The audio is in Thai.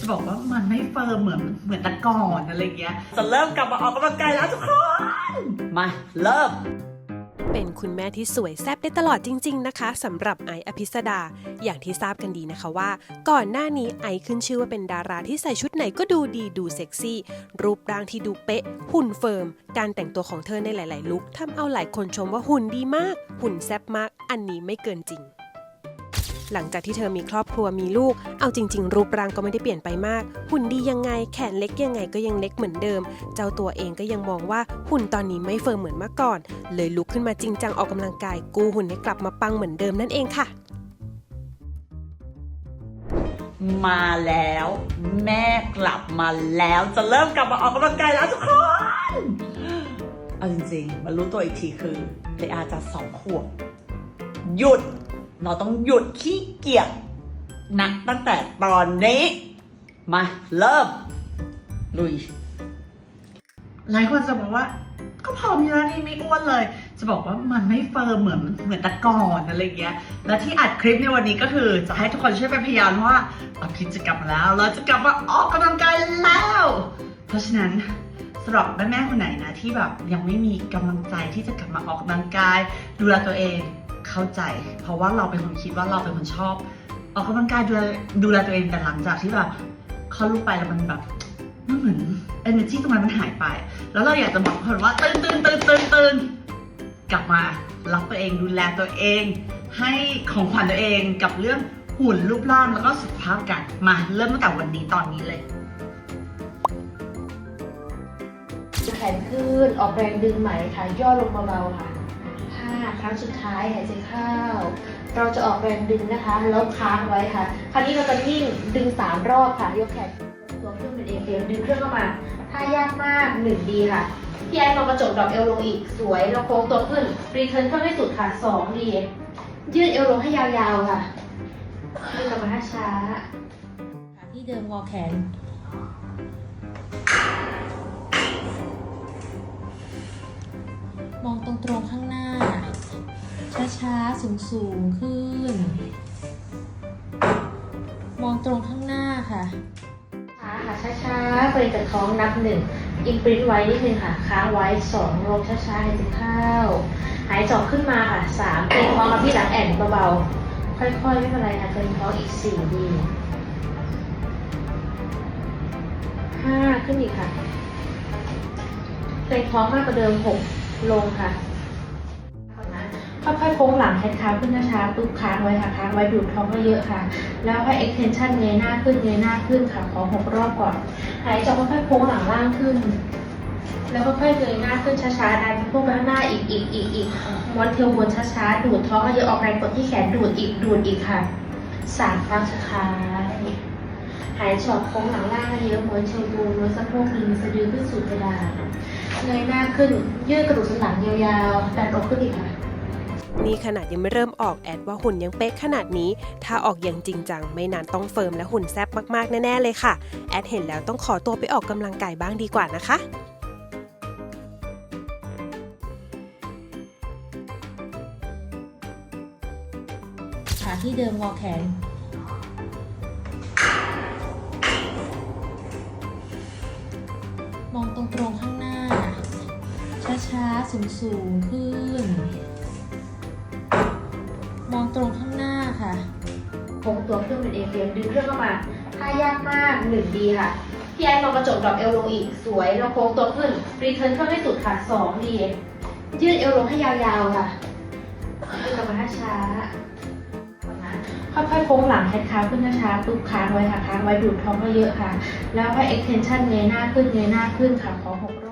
จะบอกว่ามันไม่เฟิร์มเหมือนเหมือนแต่ก่อนอะไรเงี้ย จะเริ่มกลับมาออกกำลังกายแล้วทุกคน มาเริ่มเป็นคุณแม่ที่สวยแซ่บได้ตลอดจริง ๆ นะคะสำหรับไอซ์อภิสดา อย่างที่ทราบกันดีนะคะว่า ก่อนหน้านี้ไอซ์ขึ้นชื่อว่าเป็นดาราที่ใส่ชุดไหนก็ดูดีดูเซ็กซี่ รูปร่างที่ดูเป๊ะ หุ่นเฟิร์ม การแต่งตัวของเธอในหลาย ๆ ลุคทำเอาหลายคนชมว่าหุ่นดีมาก หุ่นแซ่บมากอันนี้ไม่เกินจริง หลังจากที่เธอมีครอบครัวมีลูก เอาจริง ๆ รูปร่างก็ไม่ได้เปลี่ยนไปมาก หุ่นดียังไง แขนเล็กยังไงก็ยังเล็กเหมือนเดิม เจ้าตัวเองก็ยังมองว่าหุ่นตอนนี้ไม่เฟิร์มเหมือนเมื่อก่อน เลยลุกขึ้นมาจริงจังออกกำลังกาย กู้หุ่นให้กลับมาปังเหมือนเดิมนั่นเองค่ะ มาแล้ว แม่กลับมาแล้วจะเริ่มกลับมาออกกำลังกายแล้วทุกคนเอาจริงๆมารู้ตัวอีกทีคือเลอาจะสองขวบหยุด เราต้องหยุดขี้เกียจนักตั้งแต่ตอนนี้ มาเริ่มลุยหลายคนจะบอกว่า ก็พร้อมอยู่แล้วนี่ไม่อ้วนเลย จะบอกว่ามันไม่เฟิร์มเหมือนเหมือนแต่ก่อนอะไรเงี้ย และที่อัดคลิปในวันนี้ก็คือ จะให้ทุกคนช่วยเป็นพยานว่าอภิจะกลับมาแล้ว เราจะกลับมาออกกำลังกายแล้ว เพราะฉะนั้นสำหรับแม่ๆคนไหนนะที่แบบยังไม่มีกำลังใจที่จะกลับมาออกกำลังกาย ดูแลตัวเอง เข้าใจ เพราะว่าเราเป็นคนคิดว่าเราเป็นคนชอบออกกำลังกายดูแลดูแลตัวเองแต่หลังจากที่แบบเขาลูกไปแล้วมันแบบมันเหมือน energy ตรงนั้นมันหายไป แล้วเราอยากจะบอกคนว่าตื่นตื่นตื่นตื่นตื่นกลับมารักตัวเองดูแลตัวเอง ให้ของขวัญตัวเองกับเรื่องหุ่นรูปร่างแล้วก็สุขภาพกันมาเริ่มตั้งแต่วันนี้ตอนนี้เลยแขนขึ้นออกแรงดึงไหมค่ะย่อลงเบาๆค่ะ ครั้งสุดท้ายหายใจเข้า เราจะออกแรงดึงนะคะแล้วค้างไว้ค่ะ คราวนี้เราจะนิ่งดึงสามรอบค่ะ ยกแขนตัวขึ้นเป็นเอเฟียดึงเครื่องเข้ามา ถ้ายากมากหนึ่งดีค่ะ พี่ไอ้ลองกระจกดอกเอวลงอีกสวยแล้วโค้งตัวขึ้น รีเทิร์นเข้าให้สุดค่ะสองดี ยืดเอวลงให้ยาวๆค่ะยืดกลับมาช้าที่เดิมงอแขนมองตรงๆข้างหน้า ช้าๆ สูงๆ ขึ้น มองตรงข้างหน้าค่ะช้าค่ะช้าๆเปลี่ยนจากท้องนับหนึ่งอินปรินไว้นิดนึงค่ะ ค้างไว้สองลงช้าๆหายใจเข้า หายใจอกขึ้นมาค่ะสามเปลี่ยนท้องมาที่หลังแอนเบาๆ ค่อยๆ ไม่เป็นไรค่ะเติมท้องอีกสี่ดีห้าขึ้นอีกค่ะเติมท้องมากกว่าเดิมหกลงค่ะ ค่อยๆโค้งหลังแขนเท้าขึ้นช้าๆปึ๊บค้างไว้ค่ะค้างไว้ดูดท้องเยอะๆค่ะ แล้วค่อย extension เงยหน้าขึ้นเงยหน้าขึ้นค่ะขอหกรอบก่อนหายใจค่อยๆโค้งหลังล่างขึ้น แล้วค่อยๆเงยหน้าขึ้นช้าๆดันพวกไปข้างหน้าอีกอีกอีกอีกม้วนเทวบนช้าๆดูดท้องให้เยอะออกแรงกดที่แขนดูดอีกดูดอีกค่ะสามครั้งสุดท้ายหายจออโค้งหลังล่างให้เยอะม้วนเชลบูม้วนสะโพกดึงสะดือขึ้นสู่เพดานเงยหน้าขึ้นยืดกระดูกสันหลังยาวๆดันอกขึ้นอีกค่ะ นี่ขนาดยังไม่เริ่มออกแอดว่าหุ่นยังเป๊ะขนาดนี้ ถ้าออกอย่างจริงจังไม่นานต้องเฟิร์มและหุ่นแซ่บมากๆ แน่ ๆ เลยค่ะ แอดเห็นแล้วต้องขอตัวไปออกกำลังกายบ้างดีกว่านะคะขาที่เดิมงอแขน มองตรงๆข้างหน้า ช้าๆ สูงๆ ขึ้นียดึงเครื่องเข้ามาถ้ายากมากหนึ่งดีค่ะพี่ไอ้ลองกระจกดอกเอวลงอีกสวยแล้วโค้งตัวขึ้นรีเทิร์นเข้าให้สุดค่ะสองดียืดเอวลงให้ยาวๆค่ะยืดกลับมาช้าค่อยๆโค้งหลังแขนเท้าขึ้นช้าๆปึ๊บค้างไว้ค่ะค้างไว้ดูดท้องเยอะๆค่ะ แล้วค่อย extension เงยหน้าขึ้นเงยหน้าขึ้นค่ะขอหกร